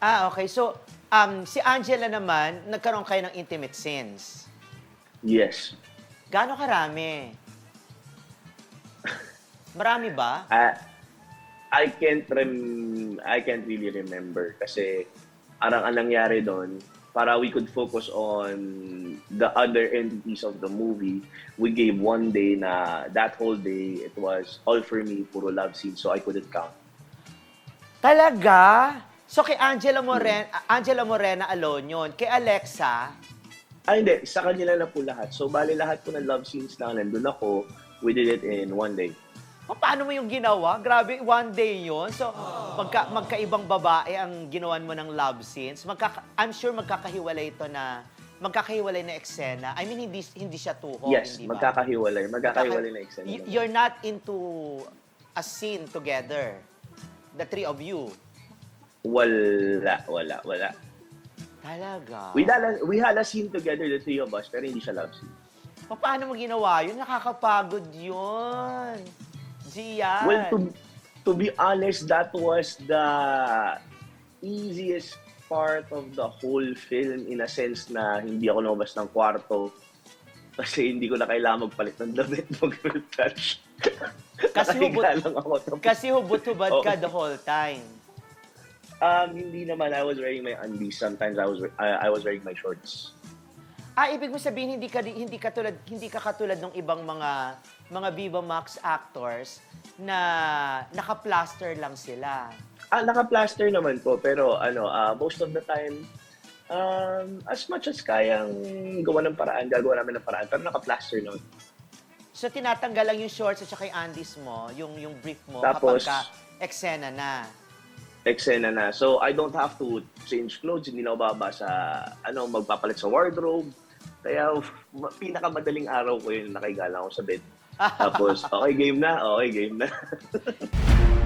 Ah, okay. So, um, si Angela naman, nagkaroon kayo ng intimate scenes. Yes. Gaano karami? Marami ba? I, I can't rem I can't really remember kasi arang ang nangyari doon para we could focus on the other entities of the movie. We gave one day na that whole day it was all for me, puro love scene, so I couldn't count. Talaga? So, kay Angela Morena, Angela Morena alone yun. Kay Alexa, Ah, hindi. Sa kanila na po lahat. So, bali lahat po ng love scenes na nandun ako, we did it in one day. pa- paano mo yung ginawa? Grabe, one day yun. So, magka, magkaibang babae ang ginawan mo ng love scenes. Magkaka, I'm sure magkakahiwalay ito na magkakahiwalay na eksena. I mean, hindi hindi siya tuhog, yes, hindi ba? magkakahiwalay. Magkakahiwalay na eksena. Y- You're not into a scene together. The three of you. Wala, wala, wala. Talaga. We, had a, we had a scene together, the three of us, pero hindi siya love scene. Pa- Paano mo ginawa yun? Nakakapagod yun. Gian. Well, to, to be honest, that was the easiest part of the whole film in a sense na hindi ako lumabas ng kwarto kasi hindi ko na kailangan magpalit ng damit mag-retouch. Kasi Nakahiga hubot- lang ako. Kasi hubot-hubad ka Oo. the whole time. Um, hindi naman, I was wearing my undies. Sometimes I was I, I was wearing my shorts. Ah, ibig mo sabihin hindi ka hindi ka tulad hindi ka katulad ng ibang mga mga Viva Max actors na naka-plaster lang sila. Ah, naka-plaster naman po, pero ano, ah, most of the time, um, as much as kayang gawa ng paraan, gagawa namin ng paraan, pero naka-plaster naman. So tinatanggal lang yung shorts at saka yung undies mo, yung yung brief mo Tapos- kapag ka eksena na. Eksena na. So, I don't have to change clothes. Hindi na ako baba sa, ano, magpapalit sa wardrobe. Kaya, ma- pinakamadaling araw ko yun, nakahiga lang ako sa bed. Tapos, okay, game na. Okay, game na.